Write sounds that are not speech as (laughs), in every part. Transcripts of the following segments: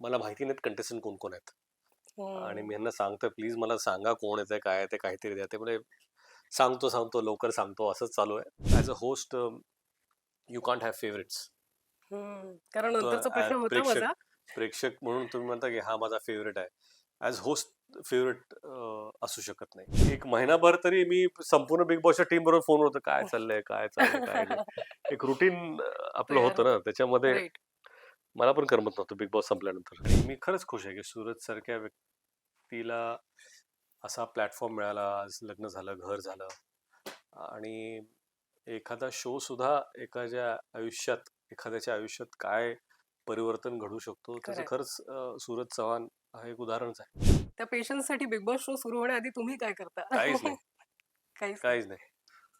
मला माहिती नाहीत कंटेस्टंट कोण कोण आहेत. आणि हम्म. मी यांना सांगतोय प्लीज मला सांगा कोण येतंय काय आहे ते काहीतरी द्या. ते म्हणजे सांगतो सांगतो लवकर सांगतो. असंच चालू आहे. As a host you can't have favourites. कारण प्रेक्षक प्रेक्षक म्हणून तुम्ही म्हणता की हा माझा फेवरेट आहे. ॲज होस्ट फेवरेट असू शकत नाही. एक महिनाभर तरी मी संपूर्ण बिग बॉसच्या टीम बरोबर फोन होतं काय चाललंय काय चाललंय काय (laughs) एक रुटीन आपलं होतं ना त्याच्यामध्ये मला पण करमत नव्हतं बिग बॉस संपल्यानंतर. आणि मी खरंच खुश आहे की सूरज सारख्या व्यक्तीला असा प्लॅटफॉर्म मिळाला. आज लग्न झालं घर झालं. आणि एखादा शो सुद्धा एखाद्या आयुष्यात एखाद्याच्या आयुष्यात काय परिवर्तन घडू शकतो त्याचं. खरंच सूरज चव्हाण हा एक उदाहरणच आहे. त्या पेशन्ससाठी बिग बॉस शो सुरू होण्याआधी तुम्ही काय करता? काहीच नाही. (laughs) काहीच काहीच नाही.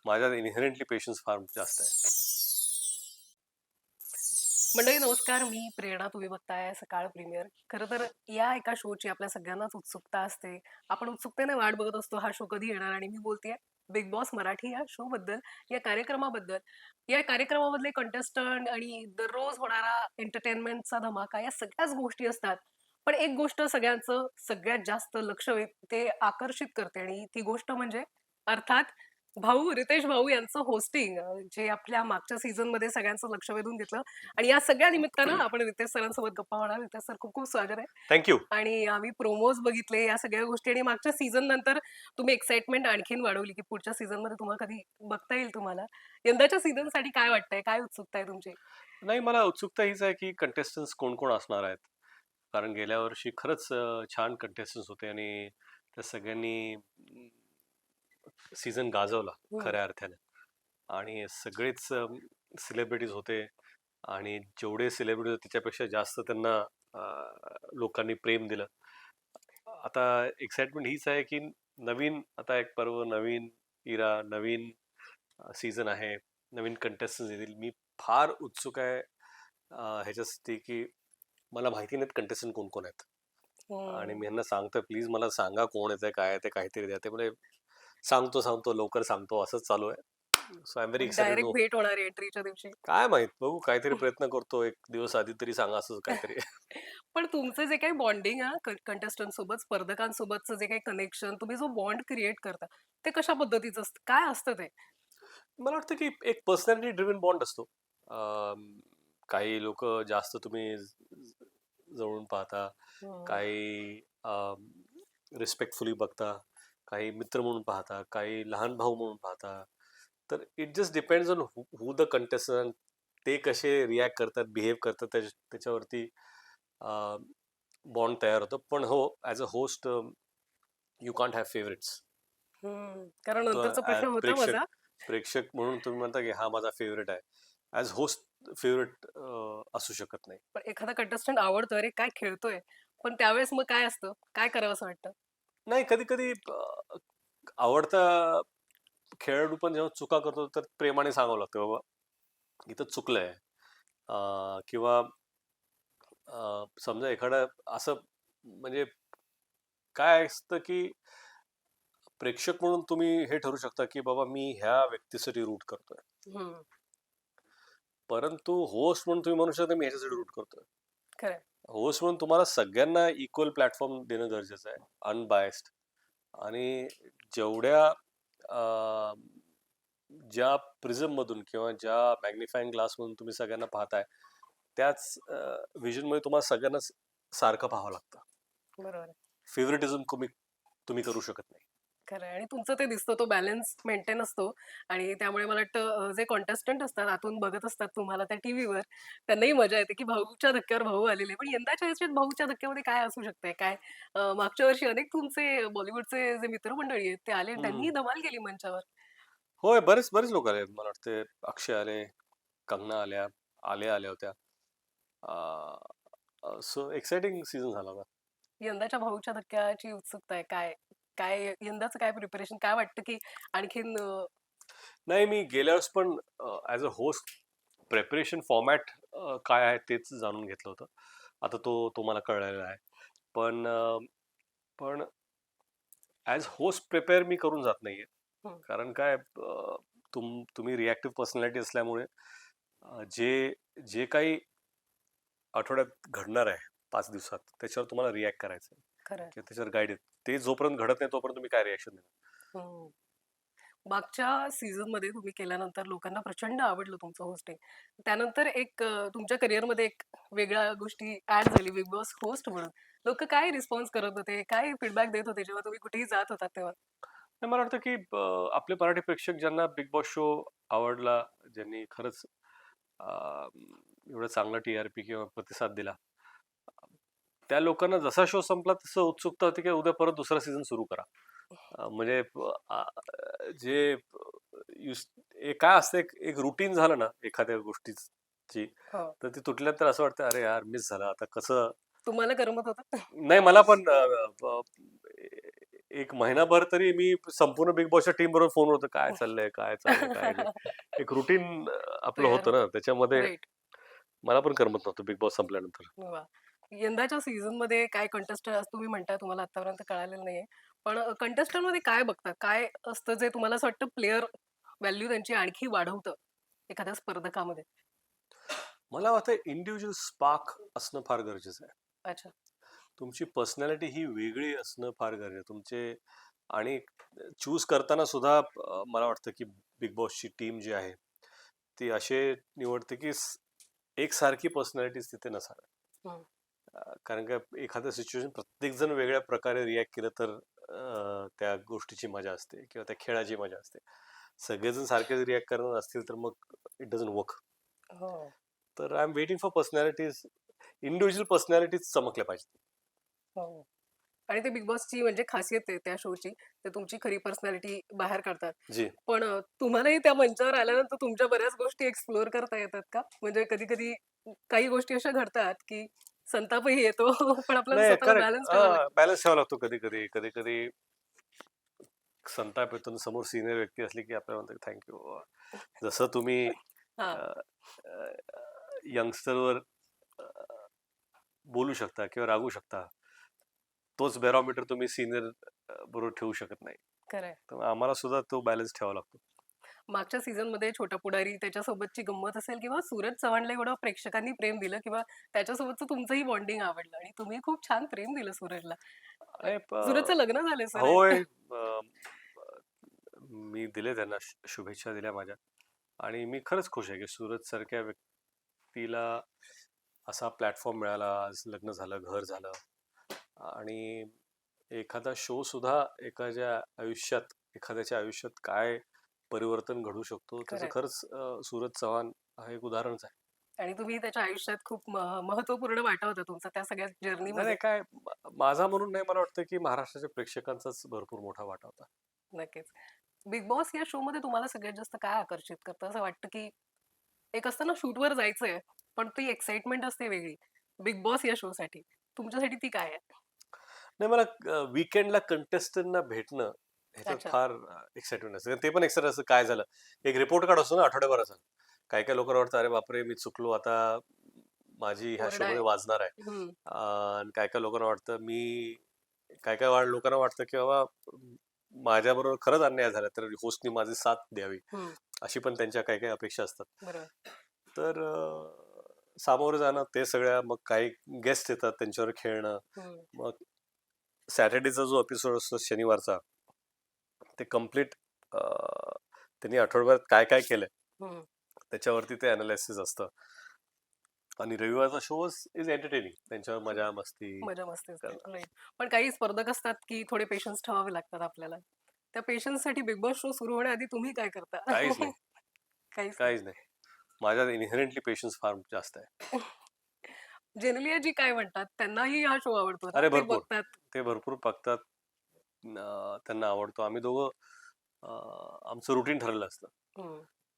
माझ्यात इनहेरंटली पेशन्स फार जास्त आहे. मंडळी नमस्कार मी प्रेरणा. तुम्ही बघताय सकाळ प्रीमियर. खरं तर या एका शोची आपल्या सगळ्यांनाच उत्सुकता असते. आपण उत्सुकतेने वाट बघत असतो हा शो कधी येणार? आणि मी बोलते बिग बॉस मराठी या शो बद्दल या कार्यक्रमाबद्दल. या कार्यक्रमामधले कंटेस्टंट आणि दररोज होणारा एंटरटेनमेंटचा धमाका या सगळ्याच गोष्टी असतात. पण एक गोष्ट सगळ्यांचं सगळ्यात जास्त लक्ष वे- ते आकर्षित करते आणि ती गोष्ट म्हणजे अर्थात भाऊ रितेश भाऊ यांचं होस्टिंग जे आपल्या मागच्या सीझनमध्ये सगळ्यांचं लक्ष वेधून घेतलं. आणि या सगळ्या निमित्तानं आपण रितेश सरांसोबत गप्पा मारणार. रितेश सर खूप खूप स्वागत आहे. थँक्यू आणि आम्ही प्रोमोज बघितले या सगळ्या गोष्टी आणि मागच्या सीझन नंतर तुम्ही एक्साइटमेंट आणखीन वाढवली की पुढच्या सीझनमध्ये तुम्हाला कधी बघता येईल तुम्हाला. यंदाच्या सीझनसाठी काय वाटतंय? काय उत्सुकता आहे तुमची? नाही मला उत्सुकता हीच आहे की कंटेस्टन्स कोण कोण असणार आहेत? कारण गेल्या वर्षी खरंच अं, छान कंटेस्टन्स होते आणि त्या सगळ्यांनी सीझन गाजवला हम्म. खऱ्या अर्थाने. आणि सगळेच सेलिब्रिटीज होते आणि जेवढे सेलिब्रिटी होते त्याच्यापेक्षा जास्त त्यांना लोकांनी प्रेम दिलं. आता एक्साइटमेंट हीच आहे की नवीन आता एक पर्व नवीन इरा नवीन सीझन आहे नवीन कंटेस्टन्स येतील. मी फार उत्सुक आहे ह्याच्यासाठी की मला माहिती नाहीत कंटेस्टंट कोण कोण आहेत आणि हम्म. मी यांना सांगतोय प्लीज मला सांगा कोण काय आहे ते काहीतरी द्या. ते म्हणजे सांगतो सांगतो लवकर सांगतो असंच चालू आहे. So I am very excited भेट होणार आहे एंट्रीच्या दिवशी. काय माहीत बघू काहीतरी (laughs) प्रयत्न करतो एक दिवस आधी तरी सांगा असं काहीतरी. (laughs) पण तुमचं जे काही बॉन्डिंग आहे कंटेस्टंट सोबत स्पर्धकांसोबतचं जे काही कनेक्शन तुम्ही जो बॉन्ड क्रिएट करता ते कशा पद्धतीचं असतं? काय असतं ते? मला वाटतं की एक पर्सनॅलिटी ड्रिव्हन बॉन्ड असतो. काही लोक जास्त तुम्ही ज- जवळून पाहता हम्म. काही रिस्पेक्टफुली बघता. काही मित्र म्हणून पाहता काही लहान भाऊ म्हणून पाहता तर it just depends on who the contestant ते कसे रिॲक्ट करतात बिहेव करतात त्याच्या त्याच्यावरती बॉन्ड तयार होतं. पण हो as a host you can't have favourites. कारण प्रेक्षक प्रेक्षक म्हणून तुम्ही म्हणता की हा माझा फेवरेट आहे. ॲज होस्ट फेवरेट असू शकत नाही. पण एखादा कंटेस्टंट आवडतो अरे काय खेळतोय? पण त्यावेळेस मग काय असतं? काय करावं असं वाटतं? नाही कधी कधी आवडता खेळाडू पण जेव्हा चुका करतो तर प्रेमाने सांगावं लागतं बाबा इथं चुकलंय किंवा समजा एखादा असं म्हणजे काय असतं की प्रेक्षक म्हणून तुम्ही हे ठरू शकता की बाबा मी ह्या व्यक्तीसाठी रूट करतोय. परंतु होस्ट म्हणून तुम्ही म्हणू शकता मी ह्याच्यासाठी रूट करतोय. होस्ट म्हणून तुम्हाला सगळ्यांना इक्वल प्लॅटफॉर्म देणं गरजेचं आहे अनबायस्ड आणि जेवढ्या ज्या प्रिझम मधून किंवा ज्या मॅग्निफाईंग ग्लास मधून तुम्ही सगळ्यांना पाहताय त्याच विजनमध्ये तुम्हाला सगळ्यांना सारखं पाहावं लागतं बरोबर. फेवरेटिझम तुम्ही तुम्ही करू शकत नाही खरंय आणि तुमचं ते दिसतं तो बॅलन्स मेंटेन असतो. आणि त्यामुळे मला वाटतं अं, जे कॉन्टेस्टंट असतात आतून बघत असतात तुम्हाला त्या टीव्हीवर त्यांनाही मजा येते की भाऊच्या धक्क्यावर भाऊ आलेले पण यंदाच्या ह्याच्यात भाऊच्या धक्क्यामध्ये काय असू शकतंय? काय अं, मागच्या वर्षी अनेक तुमचे बॉलिवूडचे जे मित्रमंडळी आहेत ते आले आणि त्यांनी धमाल केली मंचावर. होय बरेच बरेच लोक आले. मला वाटते अक्षय आले कंगना आल्या आल्या आल्या होत्या. सो एक्साइटिंग सीझन झाला होता. यंदाच्या भाऊच्या धक्क्याची उत्सुकता आहे. काय काय यंदाचं काय प्रिपरेशन? काय वाटतं की आणखीन नाही मी गेल्या वेळेस पण as a host preparation format काय आहे तेच जाणून घेतलं होतं. आता तो तो मला कळलेला आहे. पण पण ॲज होस्ट प्रिपेअर मी करून जात नाहीये. हं. कारण काय तुम तुम्ही रिॲक्टिव्ह पर्सनॅलिटी असल्यामुळे जे जे काही आठवड्यात घडणार आहे पाच दिवसात त्याच्यावर तुम्हाला रिॲक्ट करायचं आहे त्याच्यावर गाईड ते जोपर्यंत घडत नाही तोपर्यंत तुम्ही काय रिॲक्शन देणार? हम्म. मागच्या सीझनमध्ये तुम्ही केल्यानंतर लोकांना प्रचंड आवडलं तुमचं होस्टिंग त्यानंतर एक अ, तुमच्या करिअरमध्ये एक वेगळ्या गोष्टी ऍड झाली. बिग बॉस होस्ट म्हणून. लोक काय रिस्पॉन्स करत होते? काय फीडबॅक देत होते जेव्हा तुम्ही कुठेही जात होतात तेव्हा? नाही, मला वाटतं की अं, आपले मराठी प्रेक्षक ज्यांना बिग बॉस शो आवडला ज्यांनी खरंच अं, एवढा चांगला टी आर पी किंवा प्रतिसाद दिला त्या लोकांना जसा शो संपला तसं उत्सुकता होती की उद्या परत दुसरा सीझन सुरू करा म्हणजे जे काय असतं एक रुटीन झालं ना एखाद्या गोष्टीची हो. तर ती तुटल्यानंतर असं वाटतं अरे यार मिस झालं आता कसं तुम्हाला करमत होतं नाही मला पण एक महिनाभर तरी मी संपूर्ण बिग बॉसच्या टीम बरोबर फोन होतं काय चाललंय काय चाललंय काय एक रुटीन आपलं होतं ना त्याच्यामध्ये. मला पण करमत नव्हतं बिग बॉस संपल्यानंतर. यंदाच्या सीझनमध्ये काय कंटेस्टंट तुम्ही म्हणताय तुम्हाला आतापर्यंत कळालेलं नाहीये. पण कंटेस्टंटमध्ये काय बघता काय असतं जे तुम्हाला असं वाटतं प्लेअर व्हॅल्यू त्यांची आणखी वाढवतं एखाद्या स्पर्धकामध्ये? मला वाटतं इंडिव्हिज्युअल स्पार्क असणं फार गरजेचं आहे. अच्छा. तुमची पर्सनॅलिटी ही वेगळी असणं फार गरजेचं आहे. तुमचे आणि चूज करताना सुद्धा मला वाटतं की बिग बॉसची टीम जी आहे ती असे निवडते की एकसारखी पर्सनॅलिटीज तिथे नसाव्या. अ, कारण का एखादं सिच्युएशन प्रत्येक जण वेगळ्या प्रकारे रिॲक्ट केलं तर त्या गोष्टीची मजा असते किंवा त्या खेळाची मजा असते. सगळेजण सारखेच रिॲक्ट करणार असतील तर मग इट डझन वर्क तर I am waiting for personalities individual personalities चमकल्या पाहिजेत. हो. आणि ते बिग बॉसची म्हणजे खासियत आहे त्या शोची ते तुमची खरी पर्सनॅलिटी बाहेर काढतात. जी. पण तुम्हालाही त्या मंचावर आल्यानंतर तुमच्या बऱ्याच गोष्टी एक्सप्लोअर करता येतात का? म्हणजे कधी कधी काही गोष्टी अशा घडतात की संतापही येतो (laughs) पण आपल्याला स्वतःला बॅलन्स करावं लागतं. बॅलन्स ठेवावा लागतो कधी कधी कधी कधी संताप येतो आणि समोर सिनियर व्यक्ती असली की आपल्याला म्हणतात थँक्यू जसं तुम्ही हा. यंगस्टरवर बोलू शकता किंवा रागू शकता तोच बॅरोमीटर तुम्ही सिनियर बरोबर ठेवू शकत नाही. खरंय. तर आम्हाला सुद्धा तो बॅलन्स ठेवावा लागतो. मागच्या सीझनमध्ये छोटा पुढारी त्याच्यासोबतची गंमत असेल किंवा सूरज चव्हाणला एवढं प्रेक्षकांनी प्रेम दिलं किंवा त्याच्यासोबतचं तुमचंही बॉन्डिंग आवडलं आणि तुम्ही खूप छान प्रेम दिलं सूरजला. सूरजचं लग्न झालं सर. होय. मी दिले त्यांना शुभेच्छा दिल्या माझ्या. आणि मी खरंच खुश आहे की सूरज सारख्या व्यक्तीला असा प्लॅटफॉर्म मिळाला आज लग्न झालं घर झालं. आणि एखादा शो सुद्धा एखाद्या आयुष्यात एखाद्याच्या आयुष्यात काय परिवर्तन घडू शकतो. त्याचं. खरंच सूरज चव्हाण हा एक उदाहरणच आहे. आणि तुम्ही त्याच्या आयुष्यात खूप महत्त्वपूर्ण वाटा होता तुमचा त्या सगळ्या नाही जर्नीमध्ये. नाही, काय माझा म्हणून नाही मला वाटतं की महाराष्ट्राच्या प्रेक्षकांचाच भरपूर मोठा वाटा होता. नक्कीच. बिग बॉस या शो मध्ये तुम्हाला सगळ्यात जास्त काय आकर्षित करतं? असं वाटतं की एक असतं ना शूटवर जायचंय पण ती एक्साइटमेंट असते वेगळी बिग बॉस या शो साठी तुमच्यासाठी ती काय आहे? नाही मला विकेंडला कंटेस्टंटना भेटणं ह्याच्यात. फार एक्साइटमेंट असतं. कारण ते पण एक्साइट असतं. काय झालं? एक रिपोर्ट कार्ड असतो ना आठवड्याभराचा. काही काही लोकांना वाटतं अरे बापरे मी चुकलो. आता माझी ह्या ओरडा शो मध्ये आहे. वाजणार आहे. आणि काय काय लोकांना वाटतं मी काय काय लोकांना वाटतं की बाबा माझ्याबरोबर खरंच अन्याय झाला तर होस्टनी माझी साथ द्यावी. अशी पण त्यांच्या काही काही अपेक्षा असतात. तर सामोरं जाणं ते सगळ्या मग काही गेस्ट येतात त्यांच्यावर खेळणं. मग सॅटर्डेचा जो एपिसोड असतो शनिवारचा ते कंप्लीट त्यांनी आठवड्याभरात काय काय केलंय. हम्म. त्याच्यावरती ते अनालिसिस असतं. आणि रविवारचा शो इज एंटरटेनिंग त्यांच्यावर मजा मस्ती मजा मस्ती. पण काही स्पर्धक असतात की थोडे पेशन्स ठेवावे लागतात आपल्याला. त्या पेशन्ससाठी बिग बॉस शो सुरू होण्याआधी तुम्ही काय करता? काहीच नाही. (laughs) काहीच काहीच नाही. माझ्यात इनहेरंटली पेशन्स फार जास्त आहे. (laughs) जेनेलिया जी काय म्हणतात त्यांनाही हा शो आवडतो? अरे भरपूर. ते भरपूर बघतात. त्यांना आवडतो. आम्ही दोघं आमचं रुटीन ठरलेलं असतं.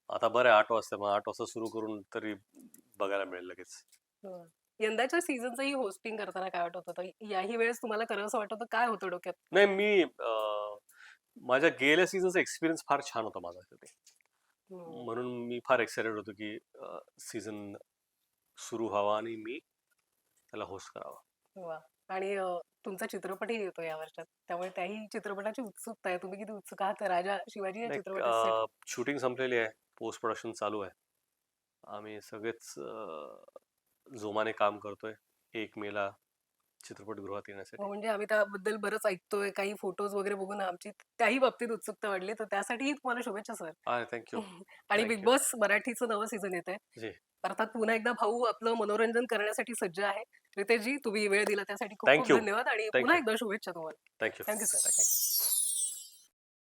आता बरं आठ वाजता मग आठ वाजता सुरू करून तरी बघायला मिळेल लगेच. यंदाच्या सीझनचंही होस्टिंग करताना काय वाटत होतं? याही वेळेस तुम्हाला करावं असं वाटत होतं? काय होतं डोक्यात? नाही मी माझ्या गेल्या सीझनचा एक्सपिरियन्स फार छान होता हम्म, म्हणून मी फार एक्सायटेड होतो की सीझन सुरू व्हावा आणि मी त्याला होस्ट करावा. आणि तुमचा चित्रपटही येतो या वर्षात. त्यामुळे त्याही चित्रपटाची उत्सुकता आहे. तुम्ही किती उत्सुक आहात? राजा शिवाजी या चित्रपटासाठी शूटिंग संपलेली आहे. पोस्ट प्रोडक्शन चालू आहे. आम्ही सगळेच जोमाने काम करतोय. एक मेला चित्रपटगृहात येण्यासाठी. हो, म्हणजे आम्ही त्याबद्दल बरंच ऐकतोय. काही फोटोज वगैरे बघून आमची त्याही बाबतीत उत्सुकता वाढली. तर त्यासाठीही तुम्हाला शुभेच्छा सर. हा थँक्यू (laughs) आणि बिग. बॉस मराठीचं नवं सीझन येत आहे. अर्थात पुन्हा एकदा भाऊ आपलं मनोरंजन करण्यासाठी सज्ज आहे. रितेशजी तुम्ही वेळ दिला त्यासाठी खूप खूप. धन्यवाद आणि पुन्हा. एकदा शुभेच्छा तुम्हाला. Thank you thank you sir thank you